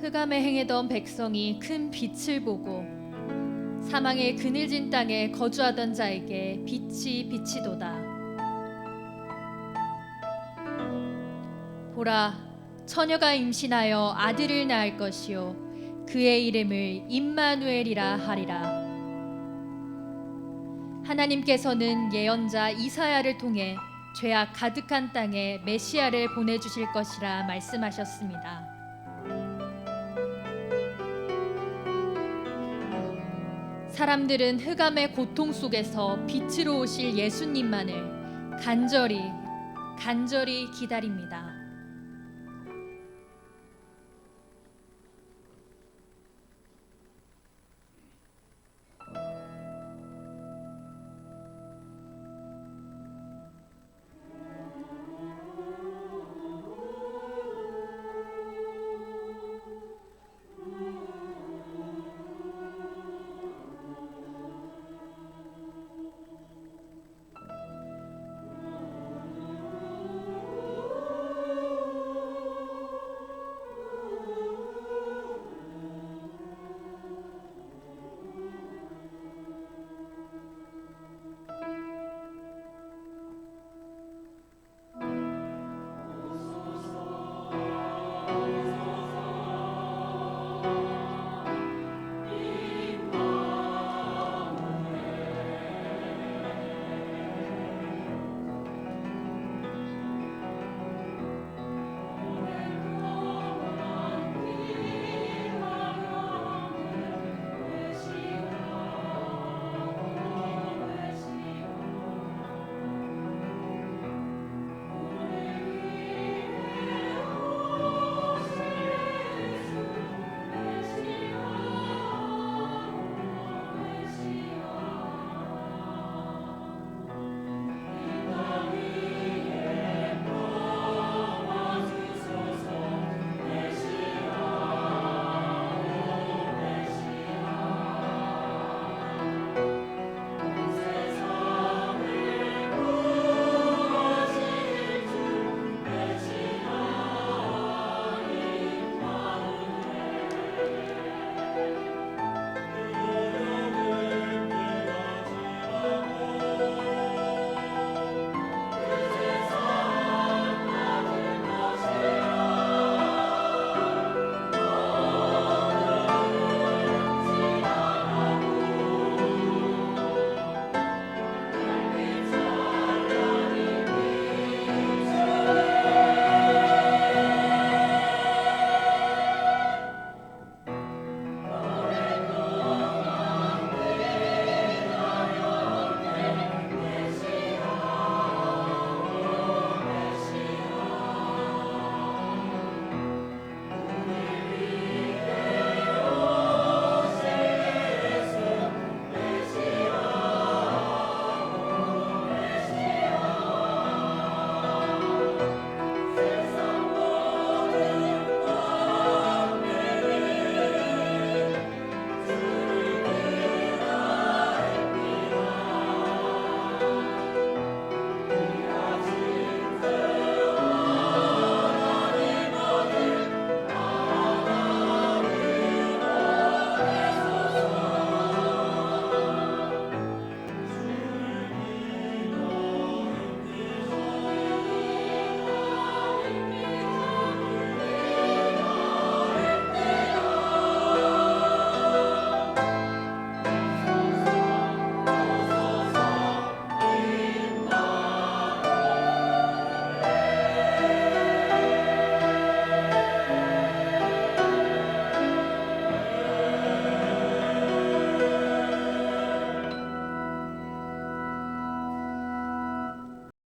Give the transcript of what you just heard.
흑암에 행해던 백성이 큰 빛을 보고 사망의 그늘진 땅에 거주하던 자에게 빛이 비치도다. 보라, 처녀가 임신하여 아들을 낳을 것이요 그의 이름을 임마누엘이라 하리라. 하나님께서는 예언자 이사야를 통해 죄악 가득한 땅에 메시아를 보내 주실 것이라 말씀하셨습니다. 사람들은 흑암의 고통 속에서 빛으로 오실 예수님만을 간절히 간절히 기다립니다.